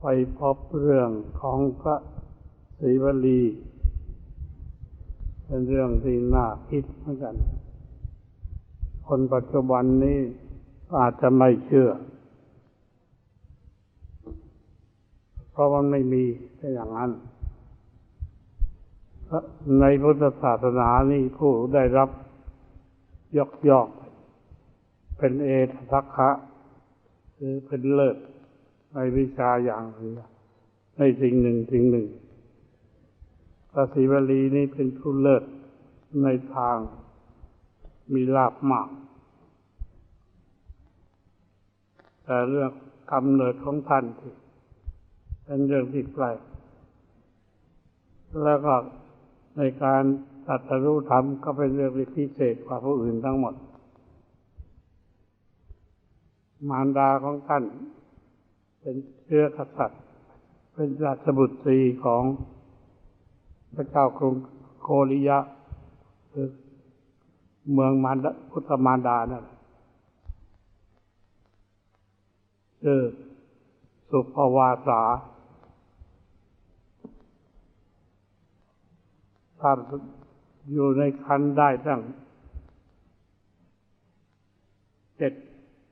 ไปพบเรื่องของพระศรีวลี เป็นเรื่องที่น่าคิดเหมือนกัน คนปัจจุบันนี้อาจจะไม่เชื่อ เพราะมันไม่มีแต่อย่างนั้น ในพุทธศาสนานี่ผู้ได้รับยกย่องเป็นเอตทัคคะ คือเป็นเลิศ ในวิชาอย่างหนึ่งในสิ่งหนึ่งสิ่งหนึ่งพระศรีวลีนี่เป็นผู้เลิศในทางมีลาภมาก แต่เรื่องกำเนิดของท่านเป็นเรื่องที่แปลแล้วก็ในการตัดรู้ธรรมก็เป็นเรื่องพิเศษกว่าผู้อื่นทั้งหมด มารดาของท่าน เป็นเชื้อกษัตริย์ เป็นราชบุตรีของพระเจ้ากรุงโคลิยะคือเมืองมารพุทธมารดานั่นคือสุภวาสาท่านอยู่ในคันได้ตั้งเจ็ด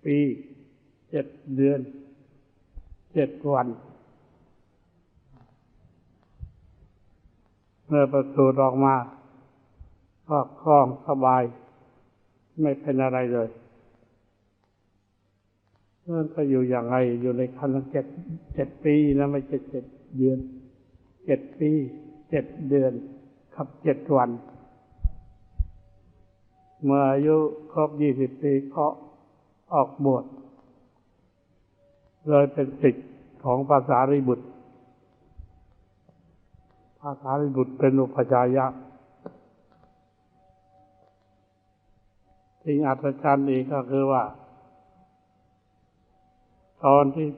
ปีเจ็ดเดือน เจ็ดวันเมื่อประสูติออกมาก็คล่องสบาย ไม่เป็นอะไรเลยเมื่อก็อยู่อย่างไรอยู่ในคันเจ็ดเจ็ดปีนะไม่ใช่เจ็ดเดือนเจ็ดปีเจ็ดเดือนครับเจ็ดวัน เมื่ออายุครบยี่สิบปีก็ออกบวช เลยเป็นสิทธิ์ของภาษาริบุตรภาษาริบุตรเป็นอุปจายะสิ่งอัศจรรย์อีกก็คือว่า ตอนที่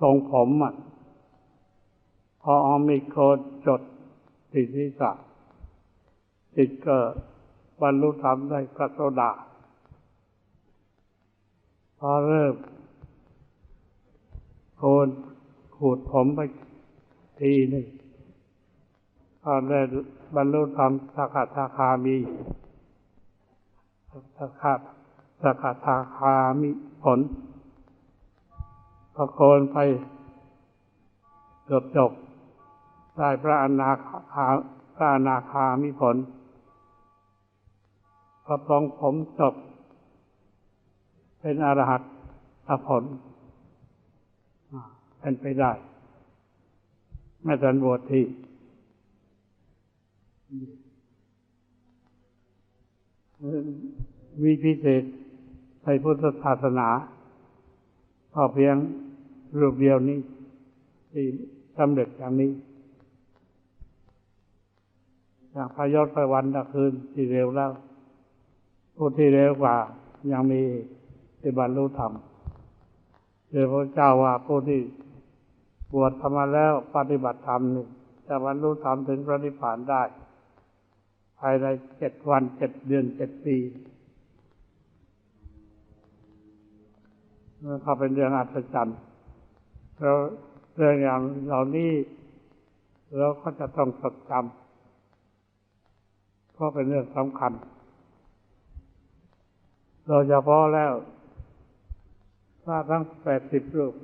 ทรงผมอะพออมีโคจดติดศีรษะจิตก็บรรลุธรรมได้พระโสดา พอเริ่ม โคนขูดผมไปทีหนึ่งพอได้บรรลุธรรมสักทาคามีสักขสักทาคามีผลพอโคนไปเกือบจบได้พระอนาคาพระอนาคามีผลพอปองผมจบ เป็นอรหัตผล เป็นไปได้แม่ทันบวชที่มีพิเศษในพุทธศาสนาพอเพียงรูปเดียวนี้ที่สำเร็จอย่างนี้อย่างพยศไปวันตะคืนที่เร็วแล้วผู้ที่เร็วกว่า ยังมีที่บรรลุธรรมเดี๋ยวพระเจ้าว่าผู้ที่ บวชทำมาแล้วปฏิบัติธรรมนี่จะบรรลุธรรมถึงพระนิพพานได้ ภายในเจ็ดวันเจ็ดเดือนเจ็ดปีมันเขาเป็นเรื่องอัศจรรย์แล้วเรื่องอย่างเหล่านี้เราก็จะต้องจดจำเพราะเป็นเรื่องสำคัญโดยเฉพาะแล้วพระทั้งแปดสิบรูป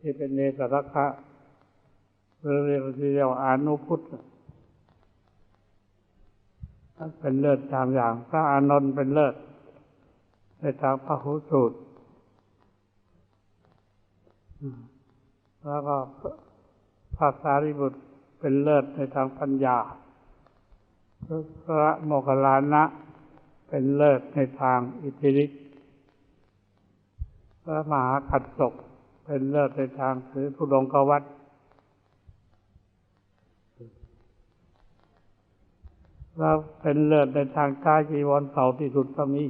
ที่เป็นเนตรักะหรือเรียกว่เรียกว่าอานุพุทธเป็นเลิศตามอย่าง พระอานนท์เป็นเลิศในทางพระหุสูตรแล้วก็พระสารีบุตรเป็นเลิศในทางปัญญา พระโมคคัลลานะเป็นเลิศในทางอิทธิฤทธิ์พระมหาขัดศก เป็นเลิศในทางถือทุดงกวัดแล้วเป็นเลิศในทางกายจีวรเสาที่สุดก็มี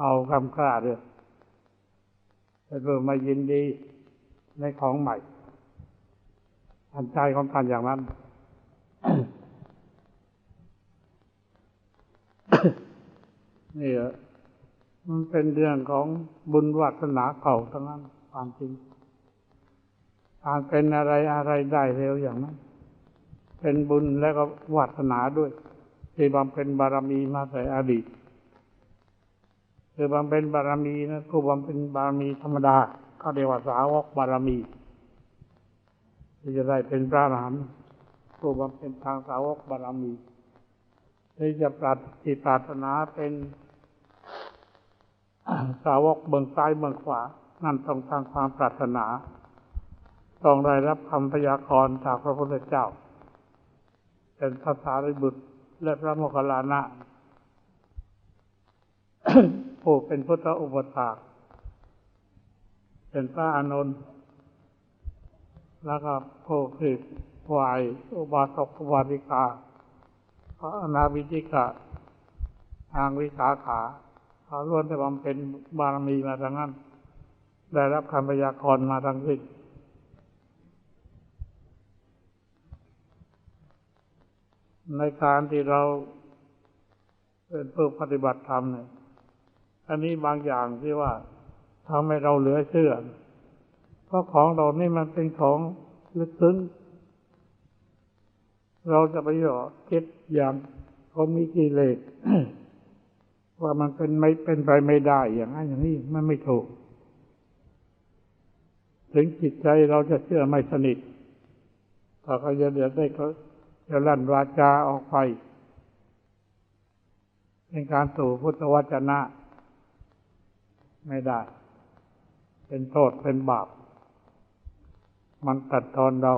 เอาคำกล้าเรื่องเป็นเพื่อมายินดีในของใหม่อันใจของท่านอย่างนั้นนี่ มันเป็นเรื่องของบุญวาสนาเก่าทั้งนั้นความจริงการเป็นอะไรอะไรได้เร็วอย่างนั้น เป็นบุญแล้วก็วาสนาด้วยที่บำเพ็ญบารมีมาแต่อดีตคือบำเพ็ญบารมีนะผู้บำเพ็ญบารมีธรรมดาเขาเรียกว่าสาวกบารมีที่จะได้เป็นพระอรหันต์ผู้บำเพ็ญทางสาวกบารมีที่จะปรารถปรารถนาเป็น สาวกเบื้องซ้ายเบื้องขวา นั่นต้องทางความปรารถนา ต้องได้รับคำพยากรณ์จากพระพุทธเจ้า เป็นภาษาริบุตรและพระโมคคัลลานะผู้เป็นพุทธอุปถากเป็นพระอานนท์แล้วก็ผู้ที่ฝ่ายอุบาสกอุบาสิกาพระอนาวิจิกะ ทางวิสาขา เขาล้วนแต่บำเพ็ญบารมีมาทางนั้น ได้รับคำพยากรณ์มาทั้งสิ้นในการที่เราเป็นผู้ปฏิบัติธรรมเนี่ยอันนี้บางอย่างที่ว่าทำให้เราเหลือเชื่อ เพราะของเรานี่มันเป็นของลึกซึ้ง เราจะไปหยอคิดอย่างคนมีกิเลส ว่ามันเป็นไม่เป็นไปไม่ได้อย่างนั้นอย่างนี้มันไม่ถูก ถึงจิตใจเราจะเชื่อไม่สนิทถ้าเขาจะเดือดได้เขาจะลั่นวาจาออกไปเป็นการสู่พุทธวจนะ ไม่ได้ เป็นโทษเป็นบาป มันตัดทอนเรา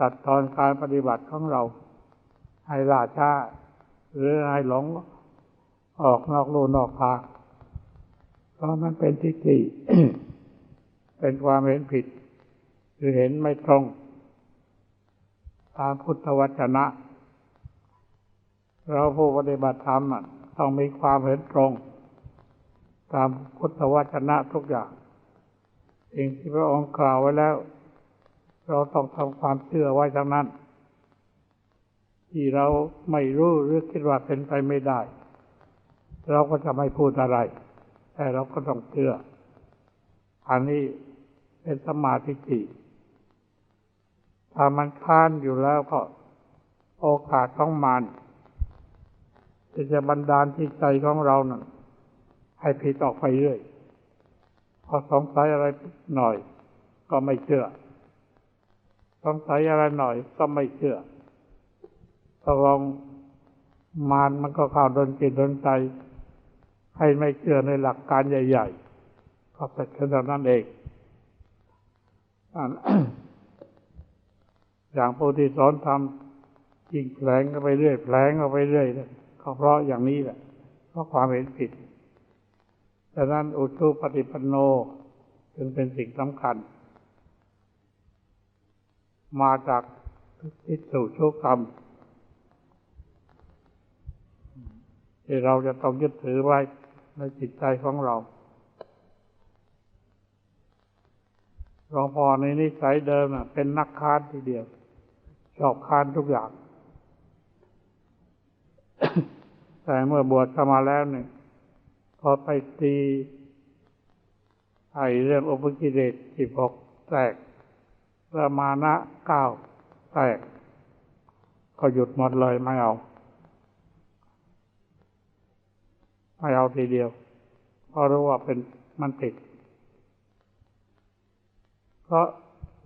ตัดทอนการปฏิบัติของเรา ให้ล่าช้า หรือให้หลงออกนอกลูนอกทางเพราะมันเป็นทิฏฐิเป็นความเห็นผิดคือเห็นไม่ตรง ตามพุทธวจนะ เราผู้ปฏิบัติธรรมต้องมีความเห็นตรง ตามพุทธวจนะทุกอย่างสิ่งที่พระองค์กล่าวไว้แล้ว เราต้องทำความเชื่อไว้ทั้งนั้น ที่เราไม่รู้หรือคิดว่าเป็นไปไม่ได้ เราก็จะไม่พูดอะไร แต่เราก็ต้องเชื่อ อันนี้เป็นสมาธิถ้ามันค้านอยู่แล้วก็โอกาสของมันที่จะบันดาลที่ใจของเรานั่นให้ผิดออกไปเรื่อยพอสงสัยอะไรหน่อย ก็ไม่เชื่อสงสัยอะไรหน่อยก็ไม่เชื่อ ตกลงมารมันก็เข้าดนจิตดนใจ ให้ไม่เชื่อในหลักการใหญ่ ๆ ก็เป็นแค่นั้นเองอย่างผู้ที่สอนทำยิงแผลงก็ไปเรื่อยแผลงก็ไปเรื่อยก็เพราะอย่างนี้แหละ เพราะความเห็นผิดดังนั้นอุชุปฏิปันโนจึงเป็นสิ่งสำคัญ มาจากทิฏฐุชุกรรม ที่เราจะต้องยึดถือไว้ในจิตใจของเราหลวงพ่อในนิสัยเดิมเป็นนักค้านทีเดียว ชอบค้านทุกอย่าง แต่เมื่อบวชเข้ามาแล้วเนี่ยพอไปตีไอเรื่องอุปกิเลสสิบหกแตกประมาณะเก้าแตก ก็หยุดหมดเลยไม่เอา ไม่เอาทีเดียวเพราะรู้ว่าเป็นมันติด เพราะ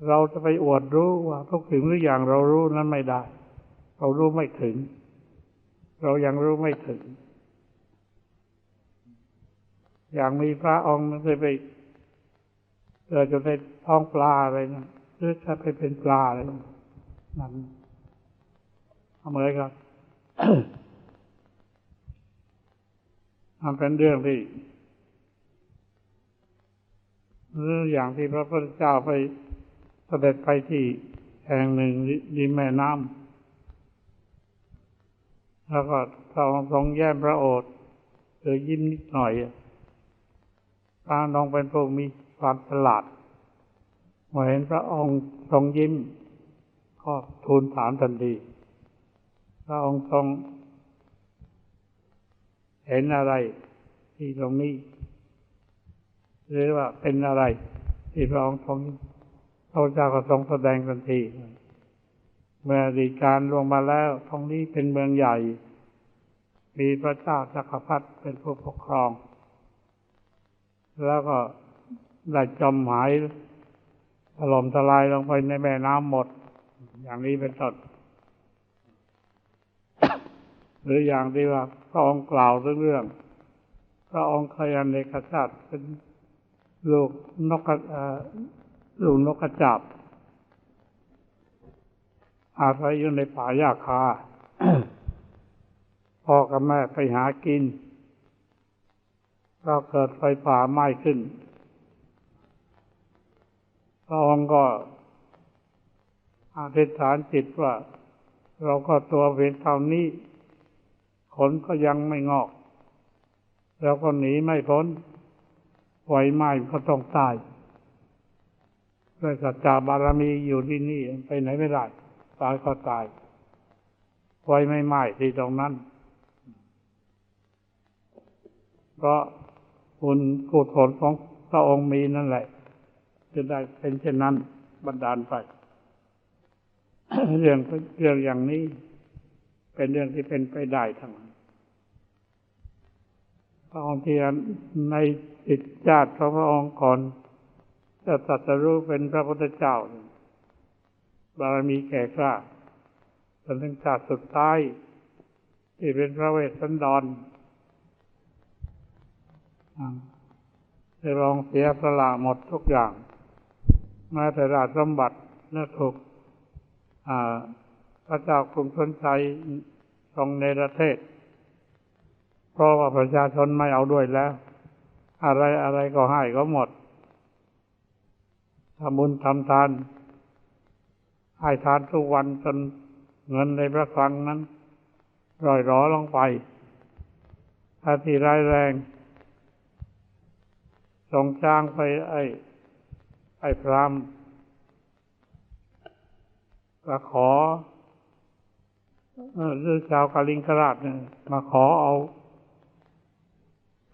เราจะไปอวดรู้ว่าทุกสิ่งทุกอย่างเรารู้นั้นไม่ได้ เรารู้ไม่ถึง เรายังรู้ไม่ถึง อย่างมีพระองค์เคยไปเกิดจะเป็นท้องปลาอะไรนะหรือถ้าไปเป็นปลาอะไรนั้นเหมือนกัน มันเป็นเรื่องที่เรื่ออย่างที่พระพุทธเจ้าไปเสด็จไปที่แห่งหนึ่งริมแม่น้ำแล้วก็พระองค์ทรงแย้มพระโอษฐ์เออยิ้มนิดหน่อยตาน้องเป็นผู้มีความฉลาดเมื่อเห็นพระองค์ทรงยิ้ม ก็ทูลถามทันทีพระองค์ทรง เห็นอะไรที่ตรงนี้หรือว่าเป็นอะไรที่พระองค์ทรงพระเจ้าก็ทรงแสดงทันที เมื่อดีการลงมาแล้วตรงนี้เป็นเมืองใหญ่ มีพระเจ้าจักรพรรดิเป็นผู้ปกครอง แล้วก็ได้จมหายถล่มทลายลงไปในแม่น้ำหมด อย่างนี้เป็นต้น หรืออย่างที่ว่าพระองค์กล่าวเรื่องเรื่องพระองค์เคยอนเนกชาติเป็นลูกนกกระลูกนกกระจาบอาศัยอยู่ในป่าหญ้าคาพ่อกับแม่ไปหากินก็เกิดไฟป่าไหม้ขึ้นพระองค์ก็อธิษฐานจิตว่า เราก็ตัวเพียงเท่านี้ ขนก็ยังไม่งอกเราก็หนีไม่พ้นไฟไหม้ก็ต้องตายด้วยสัจจาบารมีอยู่ที่นี่ไปไหนไม่ได้ ตายก็ตายไฟไม่ไหม้ที่ตรงนั้น เพราะคุณกุศลของพระองค์มีนั่นแหละจะได้เป็นเช่นนั้นบันดาลไป เรื่องเรื่องอย่างนี้ เป็นเรื่องที่เป็นไปได้ทั้งนั้นพระองค์ที่ในจิตญาติของพระองค์ก่อนจะตรัสรู้เป็นพระพุทธเจ้าบารมีแก่กล้าจนถึงชาติสุดท้าย ที่เป็นพระเวสสันดรได้ลองเสียสละหมดทุกอย่างแม้แต่ราชสมบัติและถูกพ ระเจ้ากรุงธนชัยทรงในประเทศ เพราะว่าประชาชนไม่เอาด้วยแล้ว อะไรอะไรก็ให้ก็หมดทำบุญทำทาน ให้ทานทุกวันจนเงินในพระคลังนั้นร่อยรอลงไปถ้าที่ร้ายแรงส่งจ้างไปไอ้ไอ้พรามก็ขอ หรือชาวกาลิงกราชเนี่ยมาขอเอา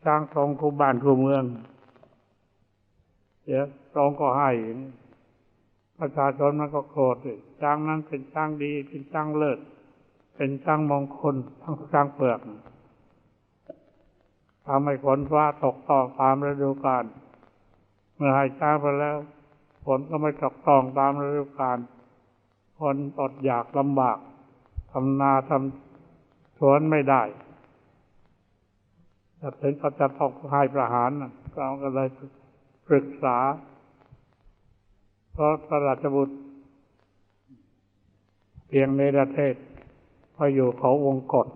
จ้างทรงคูบ้านคูเมืองเดี๋ยวทรงก็ให้ประชาชนมันก็โกรธจ้างนั้นเป็นจ้างดีเป็นจ้างเลิศเป็นจ้างมงคลทั้งจ้างเปลือกทำให้ฝนฟ้าตกต้องตามฤดูกาลเมื่อให้จ้างไปแล้วฝนก็ไม่ตกต้องตามฤดูกาลคนอดอยากลำบาก ทำนาทำสวนไม่ได้แต่ถึงก็จะต้องให้ประหารก็ก็เลยปรึกษา เพราะพระราชบุตรเพียงในประเทศพออยู่เขาวงกฏ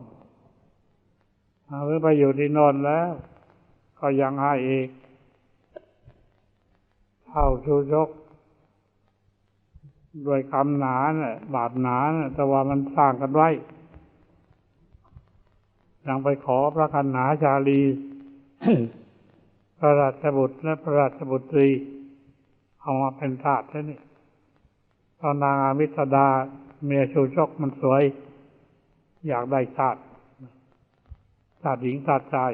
หรือไปอยู่ที่นอนแล้ว ก็ยังให้อีกเท่าชูชก ด้วยคำหนาเนี่ยบาดหนาเนี่ยแต่ว่ามันสร้างกันไว้ยังไปขอพระคันหาชาลีพระราชบุตรและพระราชบุตรีเอามาเป็นทาสแค่นี้ตอนนางอามิสดาเมียชูชกมันสวย อยากได้ทาสทาสหญิงทาสชาย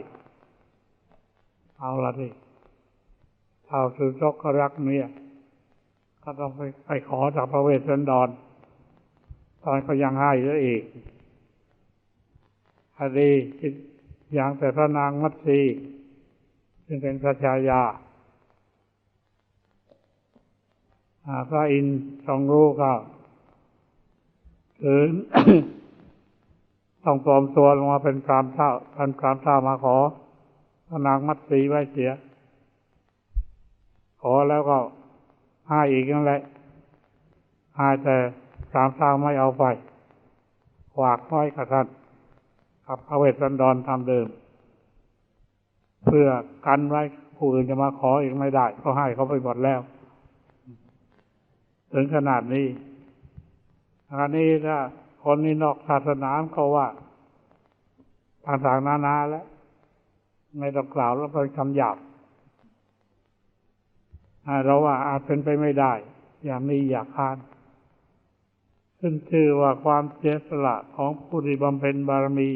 เอาละสิเท่าชูชกก็รักเมีย ก็ต้องไปไปขอจากพระเวสสันดร ตอนเขายังให้แล้วอีกคดีอย่างแต่พระนางมัตสีซึ่งเป็นพระชายาพระอินทร์ทรงรู้ก็คือต้องปลอมตัวลงมาเป็นพรามเท่าเป็นพรามเท่ามาขอพระนางมัตสีไว้เสีย ขอแล้วก็ ให้อีกนั่นแหละให้แต่สามทางไม่เอาไปขวากน้อยกับท่านกับพระเวสสันดรทำเดิม เพื่อกันไว้ผู้อื่นจะมาขออีกไม่ได้เขาให้เขาไปหมดแล้ว ถึงขนาดนี้อันนี้ถ้าคนนี้นอกศาสนาเขาว่าต่างๆนานาแล้ว ไม่ต้องกล่าวแล้วเป็นคำหยาบ เราว่าอาจเป็นไปไม่ได้ อย่างนี้อยากคานขึ้นชื่อว่าความเสียสละของผู้ที่บำเพ็ญบารมี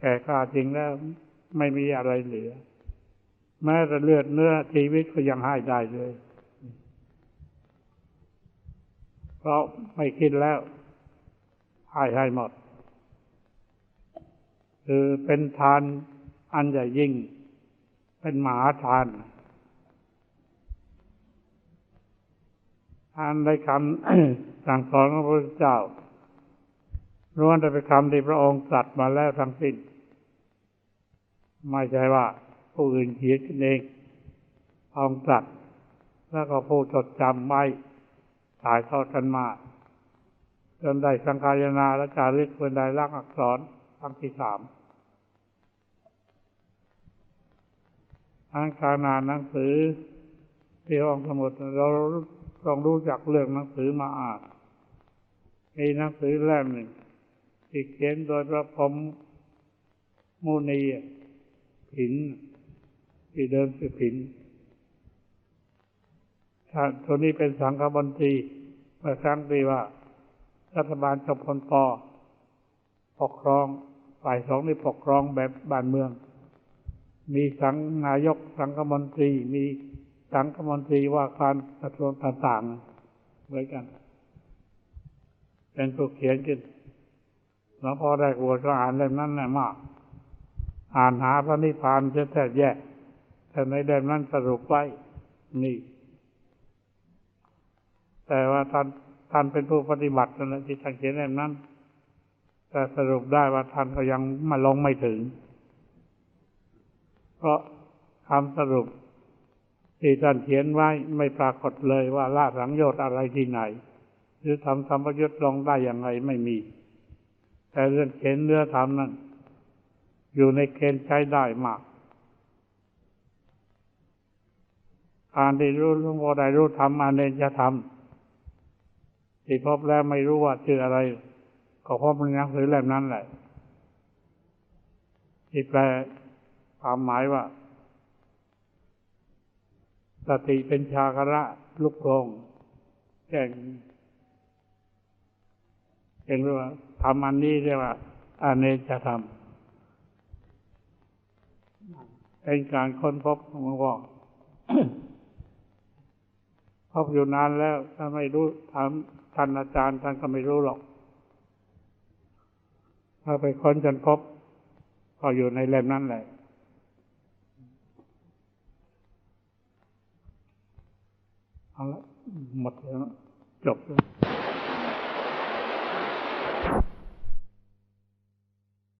แก่กล้าจริงแล้วไม่มีอะไรเหลือ แม้แต่เลือดเนื้อชีวิตก็ยังให้ได้เลย เพราะไม่คิดแล้วให้ให้หมด คือเป็นทานอันใหญ่ยิ่ง เป็นมหาทาน ทานในคำสั่งสอนของพระพุทธเจ้าล้วนแต่เป็นคำที่พระองค์ตรัสมาแล้วทั้งสิ้น ไม่ใช่ว่าผู้อื่นเขียนขึ้นเองพระองค์ตรัสแล้วก็ผู้จดจำไว้ถ่ายทอดกันมาจนได้สังขายนาและจารึกเป็นลายลักอักษรครั้งที่สามอังคารนาหนังสือที่ห้องสมุดเรา ต้องรู้จักเรื่องหนังสือมาอ่านมีหนังสือเล่มหนึ่งที่เขียนโดยพระพรหมมุนีผินที่เดิมคือผินท่านตัวนี้เป็นสังฆบัญชีเมื่อครั้งที่ว่า รัฐบาลจบพลปปกครองฝ่ายสองนี่ปกครองแบบบ้านเมือง มีสังนายกสังฆมนตรีมี สังฆมนตรีว่าการกระทรวงต่างๆเหมือนกัน เป็นผู้เขียนขึ้นหลวงพ่อได้บวชก็อ่านเล่มนั้นแหละมาก อ่านหาพระนิพพานจะแท้แยกแต่ในเล่มนั้นสรุปไว้นี่ แต่ว่าท่านท่านเป็นผู้ปฏิบัตินะที่ท่านเขียนเล่มนั้น แต่สรุปได้ว่าท่านก็ยังมาลงไม่ถึง เพราะคำสรุป ที่ท่านเขียนไว้ไม่ปรากฏเลยว่าละสังโยชน์อะไรที่ไหน หรือทำธรรมยุทธ์ลงได้อย่างไรไม่มี แต่เรื่องเขียนเนื้อธรรมนั้น อยู่ในเกณฑ์ใช้ได้มากการที่รู้รู้ว่าได้รู้ธรรมอาเนจะทำที่พบแล้วไม่รู้ว่าชื่ออะไร ก็พบในหนังสือเล่มนั้นแหละที่แปลความหมายว่า สติเป็นชาคระลุกโพงแจ้งเองว่าทำอันนี้เรียกว่าอาเนจะทำเป็นการค้นพบของหลวงพ่อพบอยู่นานแล้วถ้าไม่รู้ถามท่านอาจารย์ท่านก็ไม่รู้หรอก ถ้าไปค้นจนพบ ก็อยู่ในเล่มนั้นแหละ เอาละหมดแล้วจบแล้ว